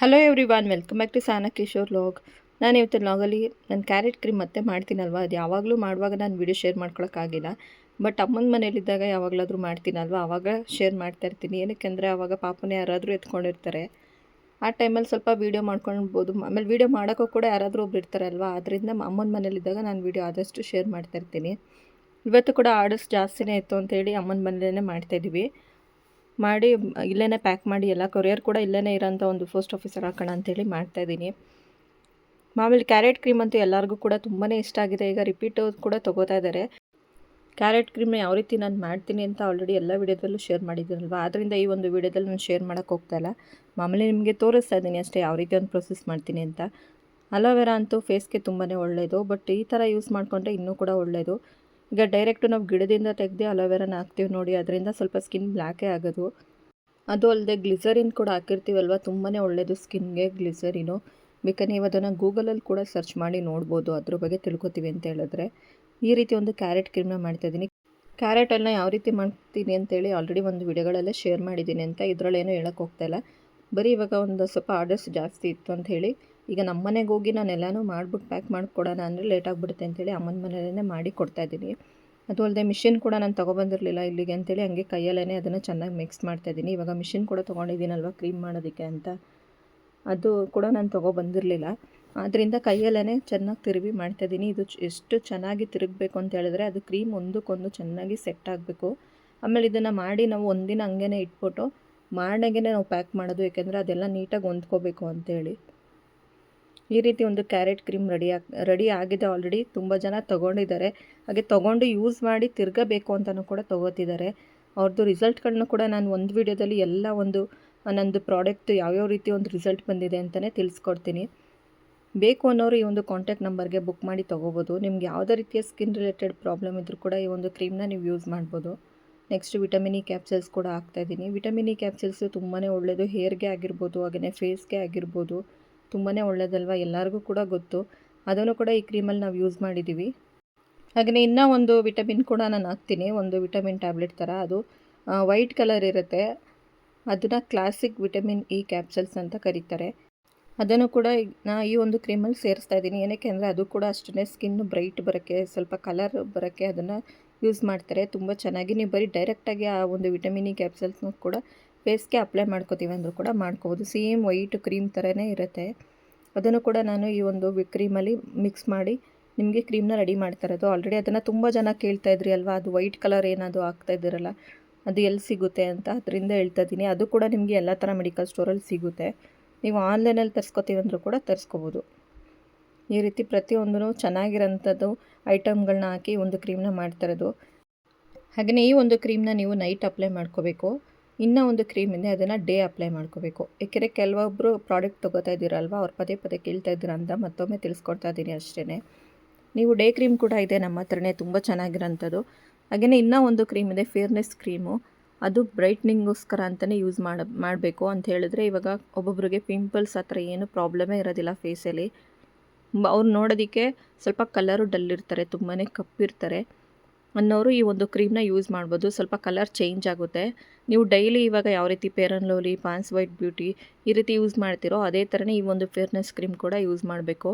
Hello everyone welcome back to Sana Kishore log ನಾನು ಇವತ್ತು ಲಾಗಲ್ಲಿ ನಾನು ಕ್ಯಾರೆಟ್ ಕ್ರೀಮ್ ಮತ್ತೆ ಮಾಡ್ತೀನಲ್ವ? ಅದು ಯಾವಾಗಲೂ ಮಾಡುವಾಗ ನಾನು ವಿಡಿಯೋ ಶೇರ್ ಮಾಡ್ಕೊಳಕ್ಕಾಗಿಲ್ಲ ಬಟ್ ಅಮ್ಮನ ಮನೇಲಿದ್ದಾಗ ಯಾವಾಗಲಾದರೂ ಮಾಡ್ತೀನಲ್ವ? ಆವಾಗ ಶೇರ್ ಮಾಡ್ತಾ ಇರ್ತೀನಿ. ಏನಕ್ಕೆಂದರೆ ಆವಾಗ ಪಾಪನೇ ಯಾರಾದರೂ ಎತ್ಕೊಂಡಿರ್ತಾರೆ. ಆ ಟೈಮಲ್ಲಿ ಸ್ವಲ್ಪ ವೀಡಿಯೋ ಮಾಡ್ಕೊಳ್ಬೋದು. ಆಮೇಲೆ ವೀಡಿಯೋ ಮಾಡೋಕ್ಕೂ ಕೂಡ ಯಾರಾದರೂ ಒಬ್ರು ಇರ್ತಾರಲ್ವ ಅದರಿಂದ ಅಮ್ಮನ ಮನೇಲಿದ್ದಾಗ ನಾನು ವೀಡಿಯೋ ಆದಷ್ಟು ಶೇರ್ ಮಾಡ್ತಾ ಇರ್ತೀನಿ. ಇವತ್ತು ಕೂಡ ಆರ್ಡರ್ಸ್ ಜಾಸ್ತಿನೇ ಇತ್ತು ಅಂತೇಳಿ ಅಮ್ಮನ ಮನೇಲೇ ಮಾಡ್ತಾಯಿದ್ದೀವಿ ಮಾಡಿ ಇಲ್ಲೇ ಪ್ಯಾಕ್ ಮಾಡಿ ಎಲ್ಲ ಕೊರಿಯರ್ ಕೂಡ ಇಲ್ಲೇ ಇರೋಂಥ ಒಂದು ಪೋಸ್ಟ್ ಆಫೀಸರ್ ಹಾಕೋಣ ಅಂತೇಳಿ ಮಾಡ್ತಾಯಿದ್ದೀನಿ ಮಾಮೂಲಿ ಕ್ಯಾರೆಟ್ ಕ್ರೀಮ್ ಅಂತೂ ಎಲ್ಲರಿಗೂ ಕೂಡ ತುಂಬಾ ಇಷ್ಟ ಆಗಿದೆ. ಈಗ ರಿಪೀಟ್ ಕೂಡ ತೊಗೋತಾ ಇದ್ದಾರೆ. ಕ್ಯಾರೆಟ್ ಕ್ರೀಮ್ನ ಯಾವ ರೀತಿ ನಾನು ಮಾಡ್ತೀನಿ ಅಂತ ಆಲ್ರೆಡಿ ಎಲ್ಲ ವಿಡಿಯೋದಲ್ಲೂ ಶೇರ್ ಮಾಡಿದ್ದೀನಲ್ವ? ಆದ್ದರಿಂದ ಈ ಒಂದು ವಿಡಿಯೋದಲ್ಲಿ ನಾನು ಶೇರ್ ಮಾಡೋಕ್ಕೆ ಹೋಗ್ತಾಯಿಲ್ಲ ಮಾಮೂಲಿ ನಿಮಗೆ ತೋರಿಸ್ತಾ ಇದ್ದೀನಿ ಅಷ್ಟೇ ಯಾವ ರೀತಿ ಒಂದು ಪ್ರೊಸೆಸ್ ಮಾಡ್ತೀನಿ ಅಂತ. ಅಲೋವೆರಾ ಅಂತೂ ಫೇಸ್ಗೆ ತುಂಬಾ ಒಳ್ಳೆಯದು ಬಟ್ ಈ ಥರ ಯೂಸ್ ಮಾಡಿಕೊಂಡ್ರೆ ಇನ್ನೂ ಕೂಡ ಒಳ್ಳೆಯದು ಈಗ ಡೈರೆಕ್ಟು ನಾವು ಗಿಡದಿಂದ ತೆಗೆದು ಅಲೋವೆರಾನ ಹಾಕ್ತೀವಿ ನೋಡಿ, ಅದರಿಂದ ಸ್ವಲ್ಪ ಸ್ಕಿನ್ ಬ್ಲ್ಯಾಕೇ ಆಗೋದು. ಅದು ಅಲ್ಲದೆ ಗ್ಲಿಸರಿನ್ ಕೂಡ ಹಾಕಿರ್ತೀವಲ್ವ ತುಂಬಾ ಒಳ್ಳೆಯದು ಸ್ಕಿನ್ಗೆ ಗ್ಲಿಸರಿನು ಬೇಕಾದ್ರೆ ನೀವು ಅದನ್ನು ಗೂಗಲಲ್ಲಿ ಕೂಡ ಸರ್ಚ್ ಮಾಡಿ ನೋಡ್ಬೋದು, ಅದ್ರ ಬಗ್ಗೆ ತಿಳ್ಕೊತೀವಿ ಅಂತ ಹೇಳಿದ್ರೆ. ಈ ರೀತಿ ಒಂದು ಕ್ಯಾರೆಟ್ ಕ್ರೀಮ್ನ ಮಾಡ್ತಾಯಿದ್ದೀನಿ ಕ್ಯಾರೆಟನ್ನು ಯಾವ ರೀತಿ ಮಾಡ್ತೀನಿ ಅಂತೇಳಿ ಆಲ್ರೆಡಿ ಒಂದು ವಿಡಿಯೋಗಳೆಲ್ಲ ಶೇರ್ ಮಾಡಿದ್ದೀನಿ ಅಂತ ಇದರಲ್ಲೇನೂ ಹೇಳೋಕ್ಕೆ ಹೋಗ್ತಾಯಿಲ್ಲ ಬರೀ ಇವಾಗ ಒಂದು ಸ್ವಲ್ಪ ಆರ್ಡರ್ಸ್ ಜಾಸ್ತಿ ಇತ್ತು ಅಂತ ಹೇಳಿ ಈಗ ನಮ್ಮ ಮನೆಗೆ ಹೋಗಿ ನಾನು ಎಲ್ಲನೂ ಮಾಡ್ಬಿಟ್ಟು ಪ್ಯಾಕ್ ಮಾಡಿಕೊಡೋಣ ಅಂದರೆ ಲೇಟ್ ಆಗಿಬಿಡುತ್ತೆ ಅಂತೇಳಿ ಅಮ್ಮನ ಮನೆಯಲ್ಲೇ ಮಾಡಿ ಕೊಡ್ತಾಯಿದ್ದೀನಿ ಅದು ಅಲ್ಲದೆ ಮಿಷಿನ್ ಕೂಡ ನಾನು ತೊಗೊಬಂದಿರಲಿಲ್ಲ ಇಲ್ಲಿಗೆ ಅಂತೇಳಿ ಹಂಗೆ ಕೈಯಲ್ಲೇ ಅದನ್ನು ಚೆನ್ನಾಗಿ ಮಿಕ್ಸ್ ಮಾಡ್ತಾಯಿದ್ದೀನಿ ಇವಾಗ ಮಿಷಿನ್ ಕೂಡ ತೊಗೊಂಡಿದ್ದೀನಲ್ವ ಕ್ರೀಮ್ ಮಾಡೋದಕ್ಕೆ ಅಂತ. ಅದು ಕೂಡ ನಾನು ತೊಗೊಬಂದಿರಲಿಲ್ಲ. ಆದ್ದರಿಂದ ಕೈಯಲ್ಲೇ ಚೆನ್ನಾಗಿ ತಿರುವಿ ಮಾಡ್ತಾಯಿದ್ದೀನಿ ಇದು ಎಷ್ಟು ಚೆನ್ನಾಗಿ ತಿರುಗಬೇಕು ಅಂತ ಹೇಳಿದ್ರೆ ಅದು ಕ್ರೀಮ್ ಒಂದಕ್ಕೊಂದು ಚೆನ್ನಾಗಿ ಸೆಟ್ ಆಗಬೇಕು. ಆಮೇಲೆ ಇದನ್ನು ಮಾಡಿ ನಾವು ಒಂದಿನ ಹಂಗೆ ಇಟ್ಬಿಟ್ಟು ಮಾಡಾಗೇ ನಾವು ಪ್ಯಾಕ್ ಮಾಡೋದು ಯಾಕೆಂದರೆ ಅದೆಲ್ಲ ನೀಟಾಗಿ ಹೊಂದ್ಕೋಬೇಕು ಅಂತೇಳಿ. ಈ ರೀತಿ ಒಂದು ಕ್ಯಾರೆಟ್ ಕ್ರೀಮ್ ರೆಡಿ ಆಗಿ, ರೆಡಿ ಆಗಿದೆ ಆಲ್ರೆಡಿ ತುಂಬ ಜನ ತೊಗೊಂಡಿದ್ದಾರೆ. ಹಾಗೆ ತೊಗೊಂಡು ಯೂಸ್ ಮಾಡಿ ತಿರ್ಗಬೇಕು ಅಂತಲೂ ಕೂಡ ತೊಗೋತಿದ್ದಾರೆ. ಅವ್ರದ್ದು ರಿಸಲ್ಟ್ಗಳನ್ನ ಕೂಡ ನಾನು ಒಂದು ವೀಡಿಯೋದಲ್ಲಿ ಎಲ್ಲ ಒಂದು ನನ್ನದು ಪ್ರಾಡಕ್ಟ್ ಯಾವ್ಯಾವ ರೀತಿ ಒಂದು ರಿಸಲ್ಟ್ ಬಂದಿದೆ ಅಂತಲೇ ತಿಳಿಸ್ಕೊಡ್ತೀನಿ. ಬೇಕು ಅನ್ನೋರು ಈ ಒಂದು ಕಾಂಟ್ಯಾಕ್ಟ್ ನಂಬರ್ಗೆ ಬುಕ್ ಮಾಡಿ ತೊಗೋಬೋದು. ನಿಮ್ಗೆ ಯಾವುದೇ ರೀತಿಯ ಸ್ಕಿನ್ ರಿಲೇಟೆಡ್ ಪ್ರಾಬ್ಲಮ್ ಇದ್ದರೂ ಕೂಡ ಈ ಒಂದು ಕ್ರೀಮ್ನ ನೀವು ಯೂಸ್ ಮಾಡ್ಬೋದು. ನೆಕ್ಸ್ಟ್ ವಿಟಮಿನ್ ಇ ಕ್ಯಾಪ್ಸಲ್ಸ್ ಕೂಡ ಹಾಕ್ತಾಯಿದ್ದೀನಿ ವಿಟಮಿನ್ ಇ ಕ್ಯಾಪ್ಸಲ್ಸು ತುಂಬಾ ಒಳ್ಳೆಯದು ಹೇರ್ಗೆ ಆಗಿರ್ಬೋದು ಹಾಗೆಯೇ ಫೇಸ್ಗೆ ಆಗಿರ್ಬೋದು. ತುಂಬಾ ಒಳ್ಳೆಯದಲ್ವ ಎಲ್ಲರಿಗೂ ಕೂಡ ಗೊತ್ತು. ಅದನ್ನು ಕೂಡ ಈ ಕ್ರೀಮಲ್ಲಿ ನಾವು ಯೂಸ್ ಮಾಡಿದ್ದೀವಿ ಹಾಗೆಯೇ ಇನ್ನೂ ಒಂದು ವಿಟಮಿನ್ ಕೂಡ ನಾನು ಹಾಕ್ತೀನಿ. ಒಂದು ವಿಟಮಿನ್ ಟ್ಯಾಬ್ಲೆಟ್ ಥರ ಅದು ವೈಟ್ ಕಲರ್ ಇರುತ್ತೆ. ಅದನ್ನು ಕ್ಲಾಸಿಕ್ ವಿಟಮಿನ್ ಇ ಕ್ಯಾಪ್ಸಲ್ಸ್ ಅಂತ ಕರೀತಾರೆ. ಅದನ್ನು ಕೂಡ ನಾ ಈ ಒಂದು ಕ್ರೀಮಲ್ಲಿ ಸೇರಿಸ್ತಾ ಇದ್ದೀನಿ. ಏನಕ್ಕೆ ಅಂದರೆ ಅದು ಕೂಡ ಅಷ್ಟೇ ಸ್ಕಿನ್ ಬ್ರೈಟ್ ಬರೋಕ್ಕೆ, ಸ್ವಲ್ಪ ಕಲರ್ ಬರೋಕ್ಕೆ ಅದನ್ನು ಯೂಸ್ ಮಾಡ್ತಾರೆ. ತುಂಬ ಚೆನ್ನಾಗಿ ನೀವು ಬರೀ ಡೈರೆಕ್ಟಾಗಿ ಆ ಒಂದು ವಿಟಮಿನ್ ಇ ಕ್ಯಾಪ್ಸಲ್ಸ್ನೂ ಕೂಡ ಫೇಸ್ಗೆ ಅಪ್ಲೈ ಮಾಡ್ಕೋತೀವಿ ಅಂದರೂ ಕೂಡ ಮಾಡ್ಕೋಬೋದು. ಸೇಮ್ ವೈಟ್ ಕ್ರೀಮ್ ಥರನೇ ಇರುತ್ತೆ. ಅದನ್ನು ಕೂಡ ನಾನು ಈ ಒಂದು ಕ್ರೀಮಲ್ಲಿ ಮಿಕ್ಸ್ ಮಾಡಿ ನಿಮಗೆ ಕ್ರೀಮ್ನ ರೆಡಿ ಮಾಡ್ತಾ ಇರೋದು. ಆಲ್ರೆಡಿ ಅದನ್ನು ತುಂಬ ಜನ ಕೇಳ್ತಾ ಇದ್ರಿ ಅಲ್ವಾ? ಅದು ವೈಟ್ ಕಲರ್ ಏನಾದರೂ ಆಗ್ತಾ ಇದ್ದೀರಲ್ಲ, ಅದು ಎಲ್ಲಿ ಸಿಗುತ್ತೆ ಅಂತ ಅದರಿಂದ ಹೇಳ್ತಾ ಇದ್ದೀನಿ. ಅದು ಕೂಡ ನಿಮಗೆ ಎಲ್ಲ ಥರ ಮೆಡಿಕಲ್ ಸ್ಟೋರಲ್ಲಿ ಸಿಗುತ್ತೆ. ನೀವು ಆನ್ಲೈನಲ್ಲಿ ತರಿಸ್ಕೋತೀವಿ ಅಂದರೂ ಕೂಡ ತರಿಸ್ಕೋಬೋದು. ಈ ರೀತಿ ಪ್ರತಿಯೊಂದೂ ಚೆನ್ನಾಗಿರೋಂಥದ್ದು ಐಟಮ್ಗಳನ್ನ ಹಾಕಿ ಒಂದು ಕ್ರೀಮ್ನ ಮಾಡ್ತಾಯಿರೋದು ಹಾಗೆಯೇ ಈ ಒಂದು ಕ್ರೀಮ್ನ ನೀವು ನೈಟ್ ಅಪ್ಲೈ ಮಾಡ್ಕೋಬೇಕು. ಇನ್ನೂ ಒಂದು ಕ್ರೀಮ್ ಇದೆ, ಅದನ್ನು ಡೇ ಅಪ್ಲೈ ಮಾಡ್ಕೋಬೇಕು. ಏಕೆಂದರೆ ಕೆಲವೊಬ್ಬರು ಪ್ರಾಡಕ್ಟ್ ತೊಗೋತಾ ಇದ್ದೀರಲ್ವ, ಅವ್ರು ಪದೇ ಪದೇ ಕೇಳ್ತಾ ಇದ್ದೀರ ಅಂತ ಮತ್ತೊಮ್ಮೆ ತಿಳಿಸ್ಕೊಡ್ತಾ ಇದ್ದೀನಿ ಅಷ್ಟೇ ನೀವು ಡೇ ಕ್ರೀಮ್ ಕೂಡ ಇದೆ ನಮ್ಮ ಹತ್ರನೇ, ತುಂಬ ಚೆನ್ನಾಗಿರೋಂಥದ್ದು. ಹಾಗೆಯೇ ಇನ್ನೂ ಒಂದು ಕ್ರೀಮ್ ಇದೆ, ಫೇರ್ನೆಸ್ ಕ್ರೀಮು. ಅದು ಬ್ರೈಟ್ನಿಂಗೋಸ್ಕರ ಅಂತಲೇ ಯೂಸ್ ಮಾಡ, ಮಾಡಬೇಕು ಅಂತ ಹೇಳಿದ್ರೆ ಇವಾಗ ಒಬ್ಬೊಬ್ಬರಿಗೆ ಪಿಂಪಲ್ಸ್ ಹತ್ರ ಏನು ಪ್ರಾಬ್ಲಮೇ ಇರೋದಿಲ್ಲ ಫೇಸಲ್ಲಿ. ಅವ್ರು ನೋಡೋದಕ್ಕೆ ಸ್ವಲ್ಪ ಕಲರು ಡಲ್ ಇರ್ತಾರೆ ತುಂಬಾ ಕಪ್ಪಿರ್ತಾರೆ. ಅನ್ನೋರು ಈ ಒಂದು ಕ್ರೀಮ್ನ ಯೂಸ್ ಮಾಡ್ಬೋದು. ಸ್ವಲ್ಪ ಕಲರ್ ಚೇಂಜ್ ಆಗುತ್ತೆ. ನೀವು ಡೈಲಿ ಇವಾಗ ಯಾವ ರೀತಿ ಪೇರನ್ ಲೋಲಿ, ಪಾನ್ಸ್ ವೈಟ್ ಬ್ಯೂಟಿ ಈ ರೀತಿ ಯೂಸ್ ಮಾಡ್ತಿರೋ ಅದೇ ಥರನೇ ಈ ಒಂದು ಫೇರ್ನೆಸ್ ಕ್ರೀಮ್ ಕೂಡ ಯೂಸ್ ಮಾಡಬೇಕು.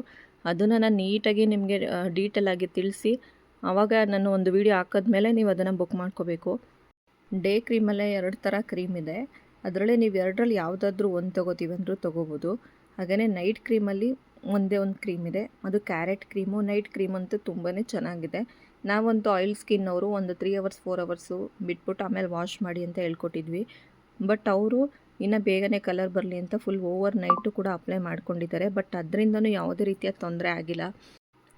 ಅದನ್ನು ನಾನು ನೀಟಾಗಿ ನಿಮಗೆ ಡೀಟೇಲ್ ಆಗಿ ತಿಳಿಸಿ ಆವಾಗ ನಾನು ಒಂದು ವೀಡಿಯೋ ಹಾಕಿದ್ಮೇಲೆ ನೀವು ಅದನ್ನು ಬುಕ್ ಮಾಡ್ಕೋಬೇಕು. ಡೇ ಕ್ರೀಮಲ್ಲೇ ಎರಡು ಥರ ಕ್ರೀಮ್ ಇದೆ. ಅದರಲ್ಲೇ ನೀವು ಎರಡರಲ್ಲಿ ಯಾವುದಾದ್ರೂ ಒಂದು ತೊಗೋತೀವಿ ಅಂದರೂ ತೊಗೋಬೋದು. ಹಾಗೆಯೇ ನೈಟ್ ಕ್ರೀಮಲ್ಲಿ ಒಂದೇ ಒಂದು ಕ್ರೀಮ್ ಇದೆ. ಅದು ಕ್ಯಾರೆಟ್ ಕ್ರೀಮು ನೈಟ್ ಕ್ರೀಮ್ ಅಂತೂ ತುಂಬಾ ಚೆನ್ನಾಗಿದೆ. ನಾವಂತೂ ಆಯಿಲ್ ಸ್ಕಿನ್ ಅವರು ಒಂದು ತ್ರೀ ಅವರ್ಸ್ ಫೋರ್ ಅವರ್ಸು ಬಿಟ್ಬಿಟ್ಟು ಆಮೇಲೆ ವಾಶ್ ಮಾಡಿ ಅಂತ ಹೇಳ್ಕೊಟ್ಟಿದ್ವಿ. ಬಟ್ ಅವರು ಇನ್ನು ಬೇಗನೆ ಕಲರ್ ಬರಲಿ ಅಂತ ಫುಲ್ ಓವರ್ ನೈಟು ಕೂಡ ಅಪ್ಲೈ ಮಾಡ್ಕೊಂಡಿದ್ದಾರೆ. ಬಟ್ ಅದರಿಂದನೂ ಯಾವುದೇ ರೀತಿಯ ತೊಂದರೆ ಆಗಿಲ್ಲ.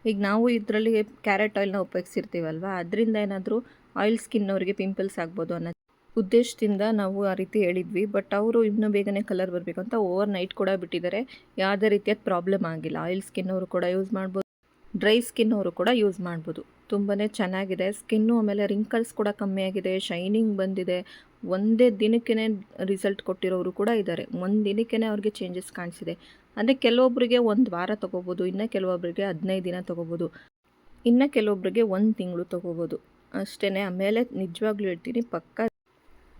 ಈಗ ನಾವು ಇದರಲ್ಲಿ ಕ್ಯಾರೆಟ್ ಆಯಿಲ್ನ ಉಪಯೋಗಿಸಿರ್ತೀವಲ್ವ? ಅದರಿಂದ ಏನಾದರೂ ಆಯಿಲ್ ಸ್ಕಿನ್ ಅವರಿಗೆ ಪಿಂಪಲ್ಸ್ ಆಗ್ಬೋದು ಅನ್ನೋ ಉದ್ದೇಶದಿಂದ ನಾವು ಆ ರೀತಿ ಹೇಳಿದ್ವಿ. ಬಟ್ ಅವರು ಇನ್ನೂ ಬೇಗನೆ ಕಲರ್ ಬರಬೇಕು ಅಂತ ಓವರ್ ನೈಟ್ ಕೂಡ ಬಿಟ್ಟಿದ್ದಾರೆ. ಯಾವುದೇ ರೀತಿಯಾದ ಪ್ರಾಬ್ಲಮ್ ಆಗಿಲ್ಲ. ಆಯಿಲ್ ಸ್ಕಿನ್ ಅವರು ಕೂಡ ಯೂಸ್ ಮಾಡ್ಬೋದು. ಡ್ರೈ ಸ್ಕಿನ್ ಅವರು ಕೂಡ ಯೂಸ್ ಮಾಡ್ಬೋದು. ತುಂಬಾ ಚೆನ್ನಾಗಿದೆ. ಸ್ಕಿನ್ನು ಆಮೇಲೆ ರಿಂಕಲ್ಸ್ ಕೂಡ ಕಮ್ಮಿ ಆಗಿದೆ. ಶೈನಿಂಗ್ ಬಂದಿದೆ. ಒಂದೇ ದಿನಕ್ಕೇ ರಿಸಲ್ಟ್ ಕೊಟ್ಟಿರೋರು ಕೂಡ ಇದ್ದಾರೆ. ಒಂದು ದಿನಕ್ಕೇ ಅವ್ರಿಗೆ ಚೇಂಜಸ್ ಕಾಣಿಸಿದೆ. ಅಂದರೆ ಕೆಲವೊಬ್ಬರಿಗೆ ಒಂದು ವಾರ ತೊಗೋಬೋದು, ಇನ್ನು ಕೆಲವೊಬ್ಬರಿಗೆ ಹದಿನೈದು ದಿನ ತೊಗೋಬೋದು, ಇನ್ನು ಕೆಲವೊಬ್ಬರಿಗೆ ಒಂದು ತಿಂಗಳು ತೊಗೋಬೋದು. ಅಷ್ಟೇ ಆಮೇಲೆ ನಿಜವಾಗ್ಲೂ ಹೇಳ್ತೀನಿ, ಪಕ್ಕ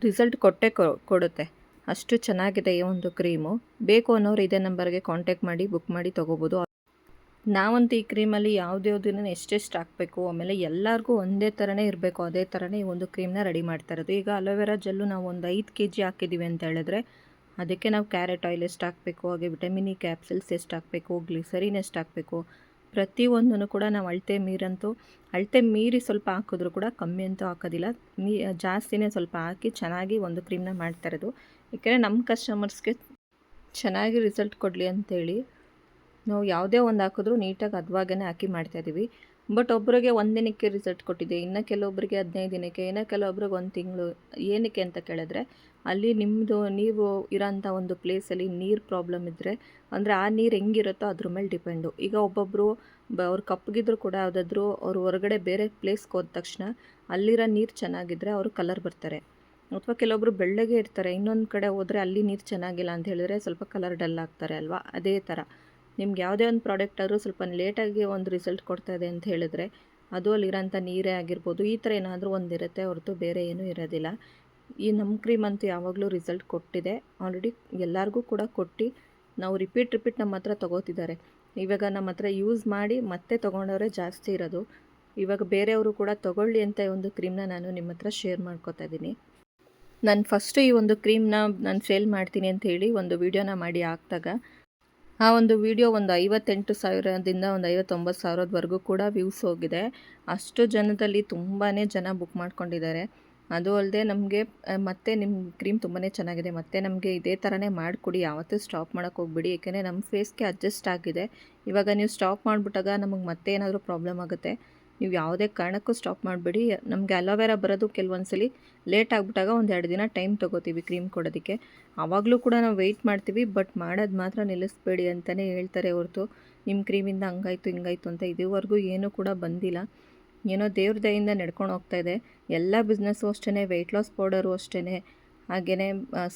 ರಿಸಲ್ಟ್ ಕೊಟ್ಟೆ ಕೊಡುತ್ತೆ. ಅಷ್ಟು ಚೆನ್ನಾಗಿದೆ ಈ ಒಂದು ಕ್ರೀಮು. ಬೇಕು ಅನ್ನೋರು ಇದೇ ನಂಬರ್ಗೆ ಕಾಂಟ್ಯಾಕ್ಟ್ ಮಾಡಿ, ಬುಕ್ ಮಾಡಿ ತೊಗೋಬೋದು. ನಾವಂತೂ ಈ ಕ್ರೀಮಲ್ಲಿ ಯಾವುದ್ಯಾವ್ದನ್ನ ಎಷ್ಟೆಷ್ಟು ಹಾಕಬೇಕು, ಆಮೇಲೆ ಎಲ್ಲರಿಗೂ ಒಂದೇ ಥರನೇ ಇರಬೇಕು, ಅದೇ ಥರನೇ ಒಂದು ಕ್ರೀಮ್ನ ರೆಡಿ ಮಾಡ್ತಾ ಇರೋದು. ಈಗ ಅಲೋವೆರಾ ಜೆಲ್ಲು ನಾವು ಒಂದು ಐದು ಕೆ ಜಿ ಹಾಕಿದ್ದೀವಿ ಅಂತ ಹೇಳಿದ್ರೆ, ಅದಕ್ಕೆ ನಾವು ಕ್ಯಾರೆಟ್ ಆಯಿಲ್ ಎಷ್ಟು ಹಾಕಬೇಕು, ಹಾಗೆ ವಿಟಮಿನ್ ಇ ಕ್ಯಾಪ್ಸಲ್ಸ್ ಎಷ್ಟು ಹಾಕಬೇಕು, ಗ್ಲಿಸರಿನ್ ಎಷ್ಟು ಹಾಕಬೇಕು ಪ್ರತಿಯೊಂದನ್ನು ಕೂಡ ನಾವು ಅಳತೆ ಮೀರಂತೂ, ಅಳತೆ ಮೀರಿ ಸ್ವಲ್ಪ ಹಾಕಿದ್ರು ಕೂಡ ಕಮ್ಮಿ ಅಂತೂ ಹಾಕೋದಿಲ್ಲ. ಮೀ, ಜಾಸ್ತಿನೇ ಸ್ವಲ್ಪ ಹಾಕಿ ಚೆನ್ನಾಗಿ ಒಂದು ಕ್ರೀಮ್ನ ಮಾಡ್ತಾ ಇರೋದು. ಏಕೆಂದರೆ ನಮ್ಮ ಕಸ್ಟಮರ್ಸ್ಗೆ ಚೆನ್ನಾಗಿ ರಿಸಲ್ಟ್ ಕೊಡಲಿ ಅಂತೇಳಿ ನಾವು ಯಾವುದೇ ಒಂದು ಹಾಕಿದ್ರೂ ನೀಟಾಗಿ ಅದ್ವಾಗೇ ಹಾಕಿ ಮಾಡ್ತಾಯಿದ್ದೀವಿ ಬಟ್ ಒಬ್ಬರಿಗೆ ಒಂದು ದಿನಕ್ಕೆ ರಿಸಲ್ಟ್ ಕೊಟ್ಟಿದೆ, ಇನ್ನು ಕೆಲವೊಬ್ಬರಿಗೆ ಹದಿನೈದು ದಿನಕ್ಕೆ, ಇನ್ನು ಕೆಲವೊಬ್ರಿಗೆ ಒಂದು ತಿಂಗಳು, ಏನಕ್ಕೆ ಅಂತ ಕೇಳಿದ್ರೆ ಅಲ್ಲಿ ನಿಮ್ಮದು ನೀವು ಇರೋಂಥ ಒಂದು ಪ್ಲೇಸಲ್ಲಿ ನೀರು ಪ್ರಾಬ್ಲಮ್ ಇದ್ದರೆ ಅಂದರೆ ಆ ನೀರು ಹೆಂಗಿರುತ್ತೋ ಅದ್ರ ಮೇಲೆ ಡಿಪೆಂಡು ಈಗ ಒಬ್ಬೊಬ್ಬರು ಬ, ಅವ್ರು ಕಪ್ಪಗಿದ್ರು ಕೂಡ ಯಾವುದಾದ್ರೂ ಅವ್ರು ಹೊರಗಡೆ ಬೇರೆ ಪ್ಲೇಸ್ಗೆ ಹೋದ ತಕ್ಷಣ ಅಲ್ಲಿರೋ ನೀರು ಚೆನ್ನಾಗಿದ್ದರೆ ಅವರು ಕಲರ್ ಬರ್ತಾರೆ. ಅಥವಾ ಕೆಲವೊಬ್ರು ಬೆಳ್ಳಗೆ ಇರ್ತಾರೆ, ಇನ್ನೊಂದು ಕಡೆ ಹೋದರೆ ಅಲ್ಲಿ ನೀರು ಚೆನ್ನಾಗಿಲ್ಲ ಅಂತ ಹೇಳಿದ್ರೆ ಸ್ವಲ್ಪ ಕಲರ್ ಡಲ್ ಆಗ್ತಾರೆ ಅಲ್ವಾ? ಅದೇ ಥರ ನಿಮ್ಗೆ ಯಾವುದೇ ಒಂದು ಪ್ರಾಡಕ್ಟ್ ಆದರೂ ಸ್ವಲ್ಪ ಲೇಟಾಗಿ ಒಂದು ರಿಸಲ್ಟ್ ಕೊಡ್ತಾ ಇದೆ ಅಂತ ಹೇಳಿದ್ರೆ, ಅದು ಅಲ್ಲಿರೋಂಥ ನೀರೇ ಆಗಿರ್ಬೋದು. ಈ ಥರ ಏನಾದರೂ ಒಂದಿರುತ್ತೆ ಹೊರತು ಬೇರೆ ಏನೂ ಇರೋದಿಲ್ಲ. ಈ ನಮ್ಮ ಕ್ರೀಮ್ ಅಂತೂ ಯಾವಾಗಲೂ ರಿಸಲ್ಟ್ ಕೊಟ್ಟಿದೆ. ಆಲ್ರೆಡಿ ಎಲ್ಲರಿಗೂ ಕೂಡ ಕೊಟ್ಟು ನಾವು ರಿಪೀಟ್ ರಿಪೀಟ್ ನಮ್ಮ ಹತ್ರ ತೊಗೋತಿದ್ದಾರೆ. ಇವಾಗ ನಮ್ಮ ಹತ್ರ ಯೂಸ್ ಮಾಡಿ ಮತ್ತೆ ತೊಗೊಂಡವರೇ ಜಾಸ್ತಿ ಇರೋದು. ಇವಾಗ ಬೇರೆಯವರು ಕೂಡ ತೊಗೊಳ್ಳಿ ಅಂತ ಒಂದು ಕ್ರೀಮ್ನ ನಾನು ನಿಮ್ಮ ಹತ್ರ ಶೇರ್ ಮಾಡ್ಕೋತಾ ಇದ್ದೀನಿ. ನಾನು ಫಸ್ಟು ಈ ಒಂದು ಕ್ರೀಮ್ನ ನಾನು ಸೇಲ್ ಮಾಡ್ತೀನಿ ಅಂತ ಹೇಳಿ ಒಂದು ವೀಡಿಯೋನ ಮಾಡಿ ಹಾಕ್ದಾಗ ಆ ಒಂದು ವಿಡಿಯೋ ಒಂದು ಐವತ್ತೆಂಟು ಸಾವಿರದಿಂದ ಒಂದು ಐವತ್ತೊಂಬತ್ತು ಸಾವಿರದವರೆಗೂ ಕೂಡ ವ್ಯೂಸ್ ಹೋಗಿದೆ. ಅಷ್ಟು ಜನದಲ್ಲಿ ತುಂಬಾ ಜನ ಬುಕ್ ಮಾಡ್ಕೊಂಡಿದ್ದಾರೆ. ಅದು ಅಲ್ಲದೆ ನಮಗೆ ಮತ್ತೆ ನಿಮ್ಮ ಕ್ರೀಮ್ ತುಂಬಾ ಚೆನ್ನಾಗಿದೆ. ಮತ್ತೆ ನಮಗೆ ಇದೇ ಥರನೇ ಮಾಡಿಕೊಡಿ. ಯಾವತ್ತೂ ಸ್ಟಾಪ್ ಮಾಡೋಕ್ಕೆ ಹೋಗ್ಬಿಡಿ. ಏಕೆಂದರೆ ನಮ್ಮ ಫೇಸ್ಗೆ ಅಡ್ಜಸ್ಟ್ ಆಗಿದೆ. ಇವಾಗ ನೀವು ಸ್ಟಾಪ್ ಮಾಡಿಬಿಟ್ಟಾಗ ನಮಗೆ ಮತ್ತೆ ಏನಾದರೂ ಪ್ರಾಬ್ಲಮ್ ಆಗುತ್ತೆ. ನೀವು ಯಾವುದೇ ಕಾರಣಕ್ಕೂ ಸ್ಟಾಪ್ ಮಾಡಬೇಡಿ. ನಮಗೆ ಅಲೋವೆರಾ ಬರೋದು ಕೆಲವೊಂದು ಸಲ ಲೇಟ್ ಆಗಿಬಿಟ್ಟಾಗ ಒಂದು ಎರಡು ದಿನ ಟೈಮ್ ತೊಗೋತೀವಿ ಕ್ರೀಮ್ ಕೊಡೋದಕ್ಕೆ. ಆವಾಗಲೂ ಕೂಡ ನಾವು ವೆಯ್ಟ್ ಮಾಡ್ತೀವಿ ಬಟ್ ಮಾಡೋದು ಮಾತ್ರ ನಿಲ್ಲಿಸ್ಬೇಡಿ ಅಂತಲೇ ಹೇಳ್ತಾರೆ ಹೊರತು. ನಿಮ್ಮ ಕ್ರೀಮಿಂದ ಹಂಗಾಯ್ತು, ಹಿಂಗಾಯ್ತು ಅಂತ ಇದುವರೆಗೂ ಏನೂ ಕೂಡ ಬಂದಿಲ್ಲ. ಏನೋ ದೇವ್ರ ದಯಿಂದ ನಡ್ಕೊಂಡು ಹೋಗ್ತಾ ಇದೆ. ಎಲ್ಲ ಬಿಸ್ನೆಸ್ಸು ಅಷ್ಟೇ ವೆಯ್ಟ್ ಲಾಸ್ ಪೌಡರು ಅಷ್ಟೇ ಹಾಗೆಯೇ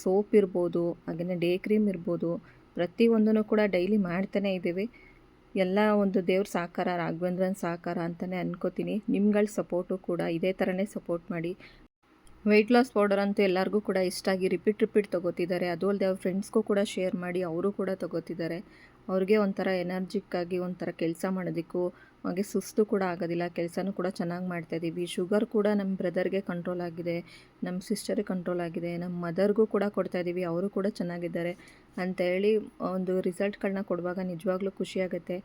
ಸೋಪ್ ಇರ್ಬೋದು ಹಾಗೆಯೇ ಡೇ ಕ್ರೀಮ್ ಇರ್ಬೋದು. ಪ್ರತಿಯೊಂದನ್ನು ಕೂಡ ಡೈಲಿ ಮಾಡ್ತಾನೇ ಇದ್ದೀವಿ. ಎಲ್ಲ ಒಂದು ದೇವ್ರ ಸಹಕಾರ ರಾಘವೇಂದ್ರನ ಸಹಕಾರ ಅಂತಲೇ ಅನ್ಕೋತೀನಿ. ನಿಮ್ಗಳ ಸಪೋರ್ಟು ಕೂಡ ಇದೇ ಥರನೇ ಸಪೋರ್ಟ್ ಮಾಡಿ. ವೆಯ್ಟ್ ಲಾಸ್ ಪೌಡರ್ ಅಂತೂ ಎಲ್ಲರಿಗೂ ಕೂಡ ಇಷ್ಟ ಆಗಿ ರಿಪೀಟ್ ರಿಪೀಟ್ ತೊಗೋತಿದ್ದಾರೆ. ಅದು ಅಲ್ಲದೆ ಅವ್ರ ಫ್ರೆಂಡ್ಸ್ಗೂ ಕೂಡ ಶೇರ್ ಮಾಡಿ, ಅವರು ಕೂಡ ತೊಗೋತಿದ್ದಾರೆ. ಅವ್ರಿಗೆ ಒಂಥರ ಎನರ್ಜಿಕ್ಕಾಗಿ ಒಂಥರ ಕೆಲಸ ಮಾಡೋದಕ್ಕೂ ಹಾಗೆ ಸುಸ್ತು ಕೂಡ ಆಗೋದಿಲ್ಲ, ಕೆಲಸನೂ ಕೂಡ ಚೆನ್ನಾಗಿ ಮಾಡ್ತಾಯಿದ್ದೀವಿ ಶುಗರ್ ಕೂಡ ನಮ್ಮ ಬ್ರದರ್ಗೆ ಕಂಟ್ರೋಲ್ ಆಗಿದೆ ನಮ್ಮ ಸಿಸ್ಟರಿಗೆ ಕಂಟ್ರೋಲ್ ಆಗಿದೆ ನಮ್ಮ ಮದರ್ಗೂ ಕೂಡ ಕೊಡ್ತಾಯಿದ್ದೀವಿ ಅವರು ಕೂಡ ಚೆನ್ನಾಗಿದ್ದಾರೆ ಅಂತೇಳಿ ಒಂದು ರಿಸಲ್ಟ್ಗಳನ್ನ ಕೊಡುವಾಗ ನಿಜವಾಗ್ಲೂ ಖುಷಿಯಾಗುತ್ತೆ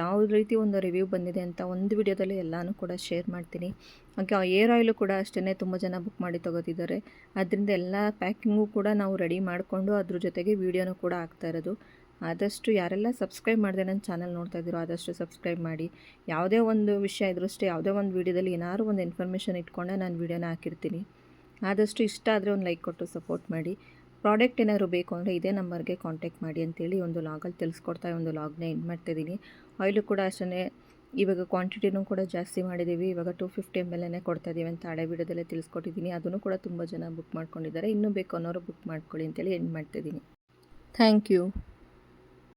ಯಾವ ರೀತಿ ಒಂದು ರಿವ್ಯೂ ಬಂದಿದೆ ಅಂತ ಒಂದು ವಿಡಿಯೋದಲ್ಲಿ ಎಲ್ಲನೂ ಕೂಡ ಶೇರ್ ಮಾಡ್ತೀನಿ. ಹಾಗೆ ಏರ್ ಆಯಿಲು ಕೂಡ ಅಷ್ಟೇ ತುಂಬ ಜನ ಬುಕ್ ಮಾಡಿ ತೊಗೋತಿದ್ದಾರೆ. ಅದರಿಂದ ಎಲ್ಲ ಪ್ಯಾಕಿಂಗು ಕೂಡ ನಾವು ರೆಡಿ ಮಾಡಿಕೊಂಡು ಅದ್ರ ಜೊತೆಗೆ ವೀಡಿಯೋನೂ ಕೂಡ ಆಗ್ತಾ ಇರೋದು. ಆದಷ್ಟು ಯಾರೆಲ್ಲ ಸಬ್ಸ್ಕ್ರೈಬ್ ಮಾಡಿದೆ ನನ್ನ ಚಾನಲ್ ನೋಡ್ತಾ ಇದ್ದೀರೋ ಆದಷ್ಟು ಸಬ್ಸ್ಕ್ರೈಬ್ ಮಾಡಿ. ಯಾವುದೇ ಒಂದು ವಿಷಯ ಇದ್ರೂ ಅಷ್ಟೇ, ಯಾವುದೇ ಒಂದು ವೀಡಿಯೋದಲ್ಲಿ ಏನಾದ್ರು ಒಂದು ಇನ್ಫಾರ್ಮೇಷನ್ ಇಟ್ಕೊಂಡೆ ನಾನು ವೀಡಿಯೋನ ಹಾಕಿರ್ತೀನಿ. ಆದಷ್ಟು ಇಷ್ಟ ಆದರೆ ಒಂದು ಲೈಕ್ ಕೊಟ್ಟು ಸಪೋರ್ಟ್ ಮಾಡಿ. ಪ್ರಾಡಕ್ಟ್ ಏನಾದ್ರು ಬೇಕು ಅಂದರೆ ಇದೇ ನಂಬರ್ಗೆ ಕಾಂಟ್ಯಾಕ್ಟ್ ಮಾಡಿ ಅಂತೇಳಿ ಒಂದು ಲಾಗಲ್ಲಿ ತಿಳಿಸ್ಕೊಡ್ತಾ ಒಂದು ಲಾಗ್ನ ಎಂಡ್ ಮಾಡ್ತಾಯಿದ್ದೀನಿ ಆಯಿಲು ಕೂಡ ಅಷ್ಟೇ ಇವಾಗ ಕ್ವಾಂಟಿಟಿನೂ ಕೂಡ ಜಾಸ್ತಿ ಮಾಡಿದ್ದೀವಿ ಇವಾಗ ಟೂ ಫಿಫ್ಟಿ ಎಂ ಎಲ್ಲೇ ಕೊಡ್ತಾ ಇದ್ದೀವಿ ಅಂತ ಹಳೆ ವಿಡಿಯೋದಲ್ಲೇ ತಿಳಿಸ್ಕೊಟ್ಟಿದ್ದೀನಿ. ಅದನ್ನು ಕೂಡ ತುಂಬ ಜನ ಬುಕ್ ಮಾಡ್ಕೊಂಡಿದ್ದಾರೆ. ಇನ್ನೂ ಬೇಕು ಅನ್ನೋರು ಬುಕ್ ಮಾಡ್ಕೊಳ್ಳಿ ಅಂತೇಳಿ ಎಂಡ್ ಮಾಡ್ತಿದ್ದೀನಿ ಥ್ಯಾಂಕ್ ಯು